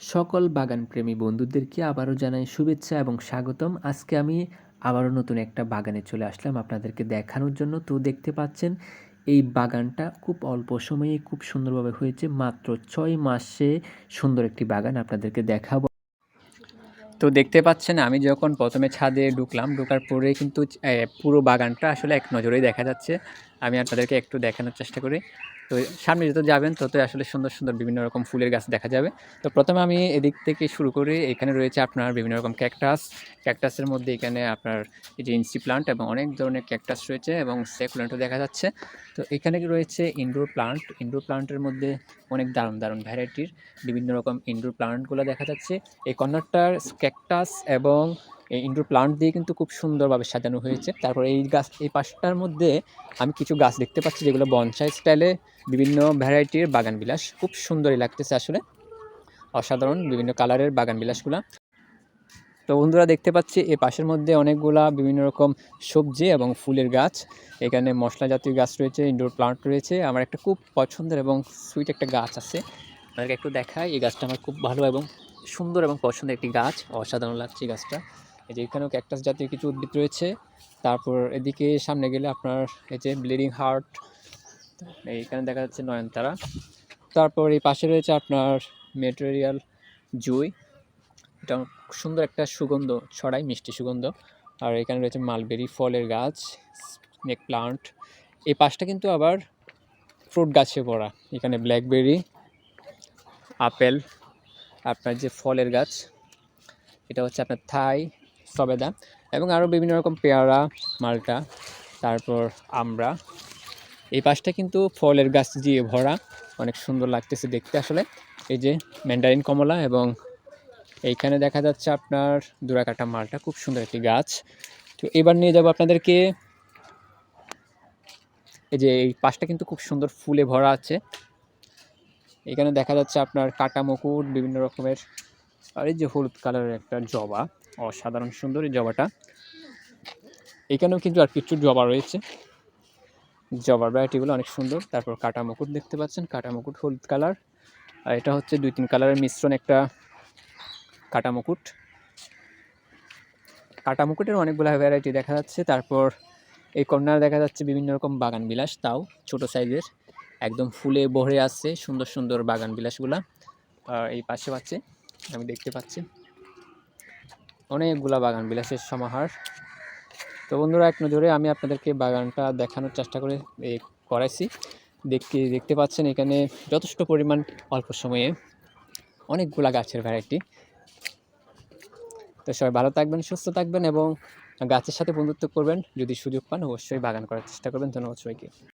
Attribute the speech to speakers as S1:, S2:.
S1: সকল বাগানপ্রেমী বন্ধুদেরকে আবারও জানাই শুভেচ্ছা এবং স্বাগতম। আজকে আমি আবারও নতুন একটা বাগানে চলে আসলাম আপনাদেরকে দেখানোর জন্য। তো দেখতে পাচ্ছেন, এই বাগানটা খুব অল্প সময়ে খুব সুন্দরভাবে হয়েছে। মাত্র ছয় মাসে সুন্দর একটি বাগান আপনাদেরকে দেখাবো। তো দেখতে পাচ্ছেন, আমি যখন প্রথমে ছাদে ঢুকলাম, ঢোকার পরে কিন্তু পুরো বাগানটা আসলে এক নজরেই দেখা যাচ্ছে। আমি আপনাদেরকে একটু দেখানোর চেষ্টা করি। তো সামনে যত যাবেন, ততই আসলে সুন্দর সুন্দর বিভিন্ন রকম ফুলের গাছ দেখা যাবে। তো প্রথমে আমি এদিক থেকে শুরু করি। এখানে রয়েছে আপনার বিভিন্ন রকম ক্যাকটাস। ক্যাকটাসের মধ্যে এখানে আপনার এই যে ইনসি প্লান্ট এবং অনেক ধরনের ক্যাকটাস রয়েছে এবং সেকুলেন্টও দেখা যাচ্ছে। তো এখানে রয়েছে ইনডোর প্লান্ট। ইনডোর প্লান্টের মধ্যে অনেক দারুণ দারুণ ভ্যারাইটির বিভিন্ন রকম ইনডোর প্লান্টগুলো দেখা যাচ্ছে। এই কর্নারটার ক্যাকটাস এবং এই ইনডোর প্লান্ট দিয়ে কিন্তু খুব সুন্দরভাবে সাজানো হয়েছে। তারপর এই গাছ, এই পাশটার মধ্যে আমি কিছু গাছ দেখতে পাচ্ছি যেগুলো বনসাই স্টাইলে বিভিন্ন ভ্যারাইটির বাগান বিলাস। খুব সুন্দরই লাগতেছে আসলে। অসাধারণ বিভিন্ন কালারের বাগান বিলাসগুলো। তো বন্ধুরা দেখতে পাচ্ছি এই পাশের মধ্যে অনেকগুলা বিভিন্ন রকম সবজি এবং ফুলের গাছ। এখানে মশলা জাতীয় গাছ রয়েছে ইনডোর প্লান্ট রয়েছে। আমার একটা খুব পছন্দের এবং সুইট একটা গাছ আছে। আপনাদেরকে একটু দেখাই, এই গাছটা আমার খুব ভালো এবং সুন্দর এবং পছন্দের একটি গাছ, অসাধারণ লাগছে গাছটা। এই যে এখানেও ক্যাকটাস জাতীয় কিছু উদ্ভিদ রয়েছে। তারপর এদিকে সামনে গেলে আপনার এই যে ব্লিডিং হার্ট এইখানে দেখা যাচ্ছে নয়নতারা। তারপর এই পাশে রয়েছে আপনার মেটেরিয়াল জুই। এটা সুন্দর একটা সুগন্ধ ছড়ায় মিষ্টি সুগন্ধ। আর এখানে রয়েছে মালবেরি ফলের গাছ স্নেক প্লান্ট এই পাশটা কিন্তু আবার ফ্রুট গাছে ভরা। এখানে ব্ল্যাকবেরি আপেল আপনার যে ফলের গাছ, এটা হচ্ছে আপনার থাই, সবেদা এবং আরও বিভিন্ন রকম পেয়ারা, মালটা, তারপর আমরা। এই পাশটা কিন্তু ফলের গাছ দিয়ে ভরা, অনেক সুন্দর লাগতেছে দেখতে আসলে। এই যে ম্যান্ডারিন কমলা এবং এইখানে দেখা যাচ্ছে আপনার দুরাকাটা মালটা, খুব সুন্দর একটি গাছ। তো এবার নিয়ে যাব আপনাদেরকে। এই যে এই পাশটা কিন্তু খুব সুন্দর ফুলে ভরা আছে। এখানে দেখা যাচ্ছে আপনার কাটা মুকুট, বিভিন্ন রকমের, আর এই যে হলুদ কালারের একটা জবা, অসাধারণ সুন্দর এই জবাটা। এখানেও কিন্তু আর কিছু জবা রয়েছে। জবার ভ্যারাইটিগুলো অনেক সুন্দর। তারপর কাটা মুকুট দেখতে পাচ্ছেন, কাটা মুকুট হলুদ কালার। আর এটা হচ্ছে দুই তিন কালারের মিশ্রণ একটা কাটা মুকুট। কাটা মুকুটের অনেকগুলো ভ্যারাইটি দেখা যাচ্ছে। তারপর এই কর্নারে দেখা যাচ্ছে বিভিন্ন রকম বাগান বিলাস, তাও ছোট সাইজের একদম ফুলে ভরে আছে সুন্দর সুন্দর বাগান বিলাসগুলা আর এই পাশে পাচ্ছে, আমি দেখতে পাচ্ছি। অনেকগুলা বাগান বিলাসের সমাহার। তো বন্ধুরা, এক নজরে আমি আপনাদেরকে বাগানটা দেখানোর চেষ্টা করে করাইছি। দেখতে দেখতে পাচ্ছেন এখানে যথেষ্ট পরিমাণ অল্প সময়ে অনেকগুলা গাছের ভ্যারাইটি তো সবাই ভালো থাকবেন, সুস্থ থাকবেন এবং গাছের সাথে বন্ধুত্ব করবেন। যদি সুযোগ পান, অবশ্যই বাগান করার চেষ্টা করবেন। ধন্যবাদ সবাইকে।